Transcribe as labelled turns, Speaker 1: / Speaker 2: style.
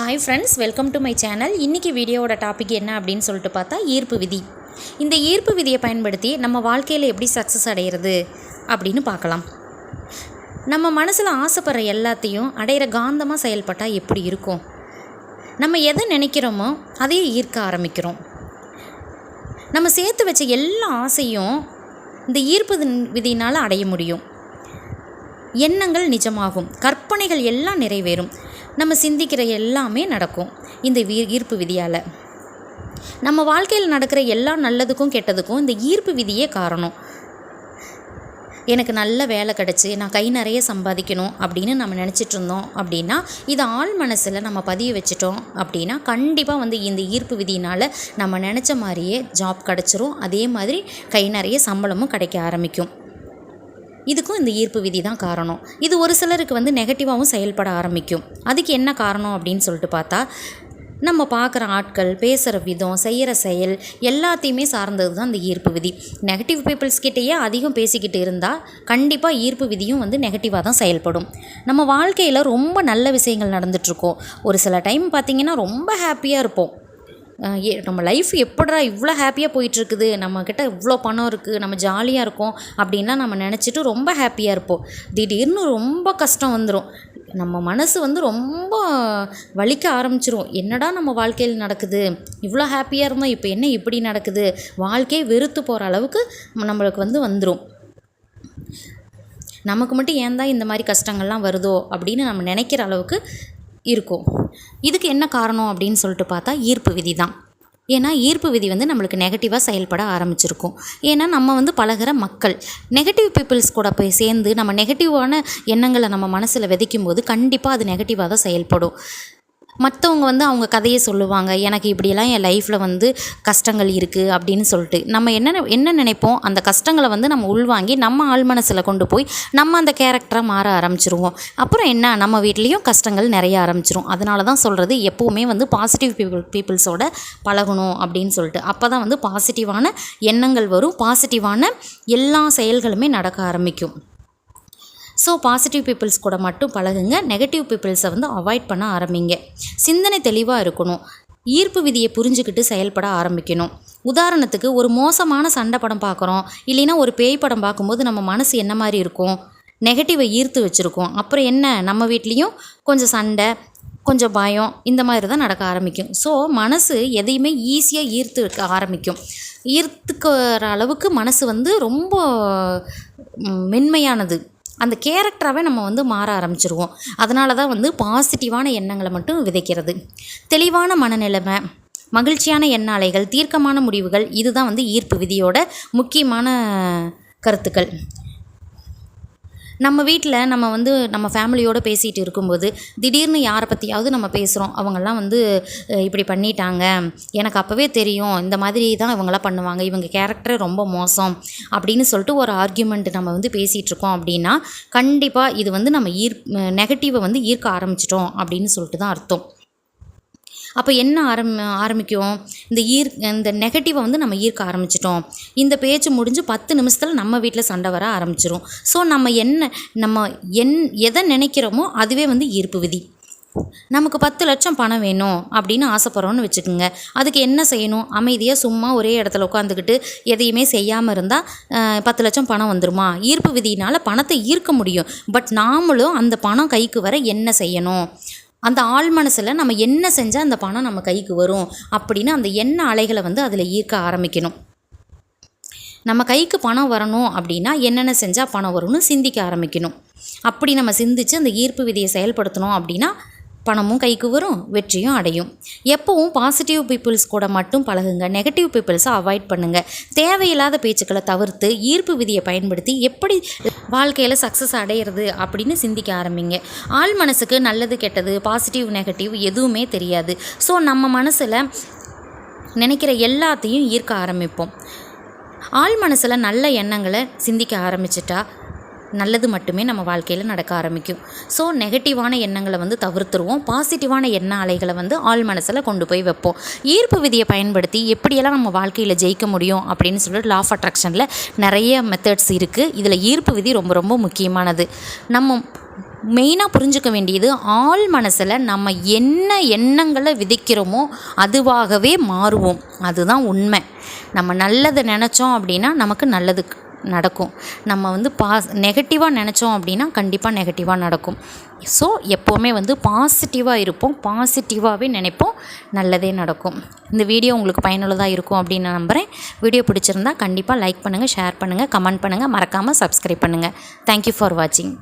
Speaker 1: Hi friends welcome to my channel இன்றைக்கி வீடியோவோட topic என்ன அப்படின்னு சொல்லிட்டு பார்த்தா ஈர்ப்பு விதி. இந்த ஈர்ப்பு விதியை பயன்படுத்தி நம்ம வாழ்க்கையில் எப்படி சக்ஸஸ் அடைகிறது அப்படின்னு பார்க்கலாம். நம்ம மனசில் ஆசைப்படுற எல்லாத்தையும் அடையிற காந்தமாக செயல்பட்டால் எப்படி இருக்கும்? நம்ம எதை நினைக்கிறோமோ அதையே ஈர்க்க ஆரம்பிக்கிறோம். நம்ம சேர்த்து வச்ச எல்லா ஆசையும் இந்த ஈர்ப்பு விதியினால் அடைய முடியும். எண்ணங்கள் நிஜமாகும். கற்பனைகள் எல்லாம் நிறைவேறும். நம்ம சிந்திக்கிற எல்லாமே நடக்கும் இந்த வீ- ஈர்ப்பு விதியால். நம்ம வாழ்க்கையில் நடக்கிற எல்லா நல்லதுக்கும் கெட்டதுக்கும் இந்த ஈர்ப்பு விதியே காரணம். எனக்கு நல்ல வேலை கிடச்சி நான் கை நிறைய சம்பாதிக்கணும் அப்படின்னு நம்ம நினச்சிட்டு இருந்தோம் அப்படின்னா இது ஆள் மனசில் நம்ம பதிய வச்சிட்டோம் அப்படின்னா கண்டிப்பாக வந்து இந்த ஈர்ப்பு விதியினால் நம்ம நினச்ச மாதிரியே ஜாப் கிடச்சிரும். அதே மாதிரி கை நிறைய சம்பளமும் கிடைக்க ஆரம்பிக்கும். இதுக்கும் இந்த ஈர்ப்பு விதி தான் காரணம். இது ஒரு சிலருக்கு வந்து நெகட்டிவாகவும் செயல்பட ஆரம்பிக்கும். அதுக்கு என்ன காரணம் அப்படின்னு சொல்லிட்டு பார்த்தா நம்ம பார்க்குற ஆட்கள் பேசுகிற விதம் செய்கிற செயல் எல்லாத்தையுமே சார்ந்தது தான் இந்த ஈர்ப்பு விதி. நெகட்டிவ் பீப்புள்ஸ்கிட்டேயே அதிகம் பேசிக்கிட்டு இருந்தால் கண்டிப்பாக ஈர்ப்பு விதியும் வந்து நெகட்டிவாக தான் செயல்படும். நம்ம வாழ்க்கையில் ரொம்ப நல்ல விஷயங்கள் நடந்துகிட்ருக்கோம் ஒரு சில டைம் பார்த்திங்கன்னா ரொம்ப ஹாப்பியாக இருப்போம். நம்ம லைஃப் எப்படிடா இவ்வளோ ஹாப்பியாக போயிட்டுருக்குது? நம்மக்கிட்ட இவ்வளோ பணம் இருக்குது நம்ம ஜாலியாக இருக்கோம் அப்படின்லாம் நம்ம நினச்சிட்டு ரொம்ப ஹாப்பியாக இருப்போம். திடீர்னு ரொம்ப கஷ்டம் வந்துடும் நம்ம மனசு வந்து ரொம்ப வலிக்க ஆரம்பிச்சிரும். என்னடா நம்ம வாழ்க்கையில் நடக்குது? இவ்வளோ ஹாப்பியாக இருந்தோம் இப்போ என்ன இப்படி நடக்குது? வாழ்க்கையே வெறுத்து போகிற அளவுக்கு நம்மளுக்கு வந்து வந்துடும் நமக்கு மட்டும் ஏன் தான் இந்த மாதிரி கஷ்டங்கள்லாம் வருதோ அப்படின்னு நம்ம நினைக்கிற அளவுக்கு இருக்கும். இதுக்கு என்ன காரணம் அப்படின்னு சொல்லிட்டு பார்த்தா ஈர்ப்பு விதி தான். ஏன்னா ஈர்ப்பு விதி வந்து நம்மளுக்கு நெகட்டிவாக செயல்பட ஆரம்பிச்சிருக்கும். ஏன்னா நம்ம வந்து பழகுற மக்கள் நெகட்டிவ் பீப்புள்ஸ் கூட போய் சேர்ந்து நம்ம நெகட்டிவான எண்ணங்களை நம்ம மனசில் விதைக்கும் போது கண்டிப்பாக அது நெகட்டிவாக தான் செயல்படும். மற்றவங்க வந்து அவங்க கதையை சொல்லுவாங்க எனக்கு இப்படியெல்லாம் என் லைஃப்பில் வந்து கஷ்டங்கள் இருக்குது அப்படின்னு சொல்லிட்டு. நம்ம என்ன என்ன நினைப்போம்? அந்த கஷ்டங்களை வந்து நம்ம உள்வாங்கி நம்ம ஆள் மனசில் கொண்டு போய் நம்ம அந்த கேரக்டராக மாற ஆரம்பிச்சிருவோம். அப்புறம் என்ன? நம்ம வீட்லேயும் கஷ்டங்கள் நிறைய ஆரம்பிச்சிரும். அதனால தான் சொல்கிறது எப்போவுமே வந்து பாசிட்டிவ் பீப்புள் பீப்புள்ஸோட பழகணும் அப்படின்னு சொல்லிட்டு. அப்போ தான் வந்து பாசிட்டிவான எண்ணங்கள் வரும். பாசிட்டிவான எல்லா செயல்களுமே நடக்க ஆரம்பிக்கும். ஸோ பாசிட்டிவ் பீப்புள்ஸ் கூட மட்டும் பழகுங்க. நெகட்டிவ் பீப்புள்ஸை வந்து அவாய்ட் பண்ண ஆரம்பிங்க. சிந்தனை தெளிவாக இருக்கணும். ஈர்ப்பு விதியை புரிஞ்சுக்கிட்டு செயல்பட ஆரம்பிக்கணும். உதாரணத்துக்கு ஒரு மோசமான சண்டை படம் பார்க்குறோம். இல்லைன்னா ஒரு பேய் படம் பார்க்கும்போது நம்ம மனசு என்ன மாதிரி இருக்கும்? நெகட்டிவை ஈர்த்து வச்சுருக்கோம். அப்புறம் என்ன? நம்ம வீட்லேயும் கொஞ்சம் சண்டை கொஞ்சம் பயம் இந்த மாதிரி தான் நடக்க ஆரம்பிக்கும். ஸோ மனசு எதையுமே ஈஸியாக ஈர்த்து வைக்க ஆரம்பிக்கும். ஈர்த்துக்கிற அளவுக்கு மனசு வந்து ரொம்ப மென்மையானது. அந்த கேரக்டராகவே நம்ம வந்து மாற ஆரம்பிச்சிருவோம். அதனால தான் வந்து பாசிட்டிவான எண்ணங்களை மட்டும் விதைக்கிறது. தெளிவான மனநிலைமை மகிழ்ச்சியான எண்ண அலைகள் தீர்க்கமான முடிவுகள் இதுதான் வந்து ஈர்ப்பு விதியோட முக்கியமான கருத்துக்கள். நம்ம வீட்டில் நம்ம வந்து நம்ம ஃபேமிலியோடு பேசிகிட்டு இருக்கும்போது திடீர்னு யாரை பற்றியாவது நம்ம பேசுகிறோம் அவங்கெல்லாம் வந்து இப்படி பண்ணிட்டாங்க. எனக்கு அப்போவே தெரியும். இந்த மாதிரி தான் இவங்கெல்லாம் பண்ணுவாங்க. இவங்க கேரக்டரே ரொம்ப மோசம். அப்படின்னு சொல்லிட்டு ஒரு ஆர்கியூமெண்ட் நம்ம வந்து பேசிகிட்டு இருக்கோம் அப்படின்னா கண்டிப்பாக இது வந்து நம்ம ஈர் நெகட்டிவை வந்து ஈர்க்க ஆரம்பிச்சிட்டோம் அப்படின்னு சொல்லிட்டு தான் அர்த்தம். அப்போ என்ன ஆரம் ஆரம்பிக்கும்? இந்த ஈர் இந்த நெகட்டிவை வந்து நம்ம ஈர்க்க ஆரம்பிச்சிட்டோம். இந்த பேச்சு முடிஞ்சு பத்து நிமிஷத்தில் நம்ம வீட்டில் சண்டை வர ஆரம்பிச்சிரும். ஸோ நம்ம என்ன நம்ம என் எதை நினைக்கிறோமோ அதுவே வந்து ஈர்ப்பு விதி. நமக்கு பத்து லட்சம் பணம் வேணும் அப்படின்னு ஆசைப்பட்றோன்னு வச்சுக்கோங்க. அதுக்கு என்ன செய்யணும்? அமைதியாக சும்மா ஒரே இடத்துல உட்காந்துக்கிட்டு எதையுமே செய்யாமல் இருந்தால் பத்து லட்சம் பணம் வந்துருமா? ஈர்ப்பு விதியினால் பணத்தை ஈர்க்க முடியும். பட் நாமளும் அந்த பணம் கைக்கு வர என்ன செய்யணும்? அந்த ஆள் மனசில் நம்ம என்ன செஞ்சால் அந்த பணம் நம்ம கைக்கு வரும் அப்படின்னு அந்த எண்ண அலைகளை வந்து அதில் ஈர்க்க ஆரம்பிக்கணும். நம்ம கைக்கு பணம் வரணும் அப்படின்னா என்னென்ன செஞ்சால் பணம் வரும்னு சிந்திக்க ஆரம்பிக்கணும். அப்படி நம்ம சிந்திச்சு அந்த ஈர்ப்பு விதியை செயல்படுத்தணும் அப்படின்னா பணமும் கைக்கு வரும் வெற்றியும் அடையும். எப்போவும் பாசிட்டிவ் பீப்புள்ஸ் கூட மட்டும் பழகுங்க. நெகட்டிவ் பீப்புள்ஸை அவாய்ட் பண்ணுங்கள் தேவையில்லாத பேச்சுக்களை தவிர்த்து ஈர்ப்பு விதியை பயன்படுத்தி எப்படி வாழ்க்கையில் சக்ஸஸ் அடையிறது அப்படின்னு சிந்திக்க ஆரம்பிங்க. ஆள் மனசுக்கு நல்லது கெட்டது பாசிட்டிவ் நெகட்டிவ் எதுவுமே தெரியாது. ஸோ நம்ம மனசில் நினைக்கிற எல்லாத்தையும் ஈர்க்க ஆரம்பிப்போம். ஆள் மனசில் நல்ல எண்ணங்களை சிந்திக்க ஆரம்பிச்சிட்டா நல்லது மட்டுமே நம்ம வாழ்க்கையில் நடக்க ஆரம்பிக்கும். ஸோ நெகட்டிவான எண்ணங்களை வந்து தவிர்த்துருவோம். பாசிட்டிவான எண்ண அலைகளை வந்து ஆள் மனசில் கொண்டு போய் வைப்போம். ஈர்ப்பு விதியை பயன்படுத்தி எப்படியெல்லாம் நம்ம வாழ்க்கையில் ஜெயிக்க முடியும் அப்படின்னு சொல்லிட்டு லா ஆஃப் அட்ராக்ஷனில் நிறைய மெத்தட்ஸ் இருக்குது இதில் ஈர்ப்பு விதி ரொம்ப ரொம்ப முக்கியமானது. நம்ம மெயினாக புரிஞ்சுக்க வேண்டியது ஆள் மனசில் நம்ம என்ன எண்ணங்களை விதைக்கிறோமோ அதுவாகவே மாறுவோம். அதுதான் உண்மை. நம்ம நல்லதை நினச்சோம் அப்படின்னா நமக்கு நல்லது நடக்கும். நம்ம வந்து பாஸ் நெகட்டிவாக நினச்சோம் அப்படின்னா கண்டிப்பாக நெகட்டிவாக நடக்கும். ஸோ எப்போவுமே வந்து பாசிட்டிவாக இருப்போம். பாசிட்டிவாகவே நினைப்போம். நல்லதே நடக்கும். இந்த வீடியோ உங்களுக்கு பயனுள்ளதாக இருக்கும் அப்படின்னு நான் நம்புகிறேன் வீடியோ பிடிச்சிருந்தா கண்டிப்பாக லைக் பண்ணுங்கள் ஷேர் பண்ணுங்கள் கமெண்ட் பண்ணுங்கள் மறக்காமல் சப்ஸ்கிரைப் பண்ணுங்கள் தேங்க்யூ ஃபார் வாட்சிங்